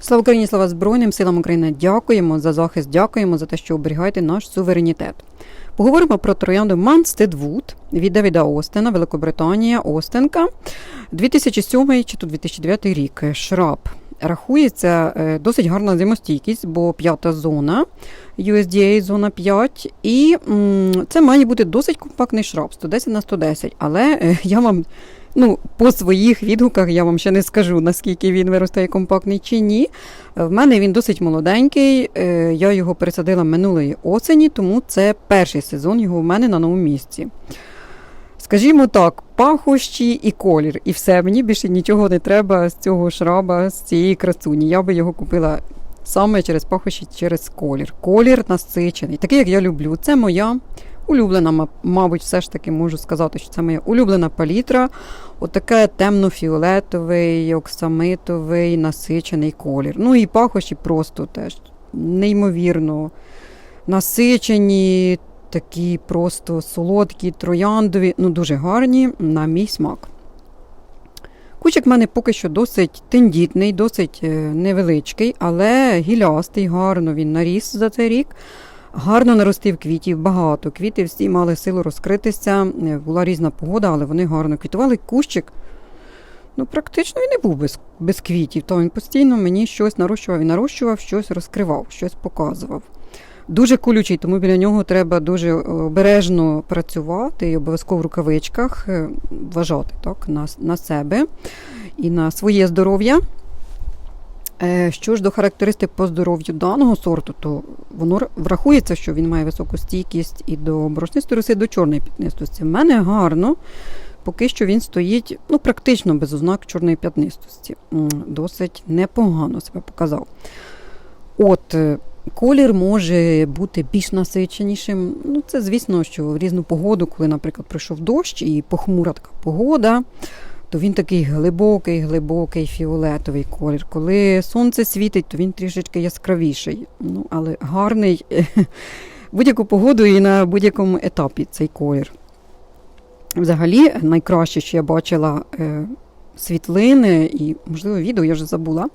Слава Україні, слава Збройним силам України. Дякуємо за захист, дякуємо за те, що оберігаєте наш суверенітет. Поговоримо про троянду Манстедвуд від Давіда Остена, Великобританія, Остенка, 2007 чи то 2009 рік. Шраб. Рахується е, досить гарна зимостійкість, бо п'ята зона USDA зона 5. І це має бути досить компактний шраб 110 на 110. Але е, я вам ну, по своїх відгуках я вам ще не скажу, наскільки він виростає компактний чи ні. Е, В мене він досить молоденький. е, Я його пересадила минулої осені, тому це перший сезон його в мене на новому місці. Скажімо так, пахощі і колір, і все. Мені більше нічого не треба з цього шраба, з цієї красуні. Я би його купила саме через пахощі, через колір. Колір насичений, такий, як я люблю. Це моя улюблена, мабуть, все ж таки можу сказати, що це моя улюблена палітра. Отаке темно-фіолетовий, оксамитовий, насичений колір. Ну і пахощі просто теж неймовірно насичені, такі просто солодкі, трояндові, ну дуже гарні на мій смак. Кучик в мене поки що досить тендітний, досить е, невеличкий, але гілястий, гарно він наріс за цей рік. Гарно наростив квітів, багато. Квіти всі мали силу розкритися. Е, Була різна погода, але вони гарно квітували. Кущик, ну, практично він не був без, без квітів, то він постійно мені щось нарощував і нарощував, щось розкривав, щось показував. Дуже колючий, тому біля нього треба дуже обережно працювати і обов'язково в рукавичках е, вважати так, на, на себе і на своє здоров'я. Е, Що ж до характеристик по здоров'ю даного сорту, то воно врахується, що він має високу стійкість і до борошнистої роси, і до чорної п'ятнистості. В мене гарно, поки що він стоїть ну, практично без ознак чорної п'ятнистості. Досить непогано себе показав. От, е, колір може бути більш насиченішим. Ну, це, звісно, що в різну погоду, коли, наприклад, прийшов дощ і похмура така погода, то він такий глибокий, глибокий фіолетовий колір. Коли сонце світить, то він трішечки яскравіший. Ну, але гарний будь-яку погоду і на будь-якому етапі цей колір. Взагалі, найкраще, що я бачила е, світлини і, можливо, відео, я вже забула.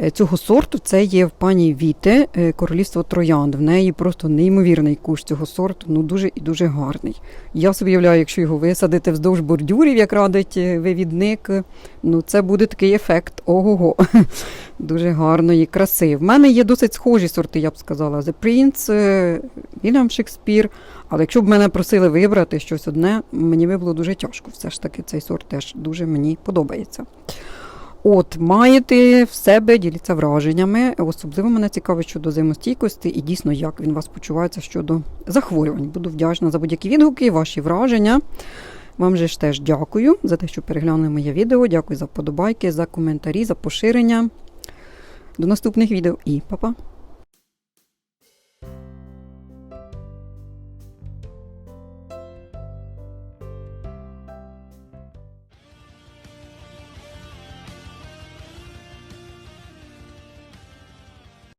Е, Цього сорту це є в пані Віте е, королівство троянд. В неї просто неймовірний кущ цього сорту, ну дуже і дуже гарний. Я собі уявляю, якщо його висадити вздовж бордюрів, як радить е, вивідник, ну це буде такий ефект. Ого-го. Дуже гарної краси. В мене є досить схожі сорти, я б сказала. The Prince, William Шекспір. Але якщо б мене просили вибрати щось одне, мені би було дуже тяжко. Все ж таки, цей сорт теж дуже мені подобається. От, маєте в себе, діліться враженнями. Особливо мене цікавить щодо зимостійкості і дійсно, як він вас почувається щодо захворювань. Буду вдячна за будь-які відгуки, ваші враження. Вам же ж теж дякую за те, що переглянули моє відео. Дякую за вподобайки, за коментарі, за поширення. До наступних відео і па-па!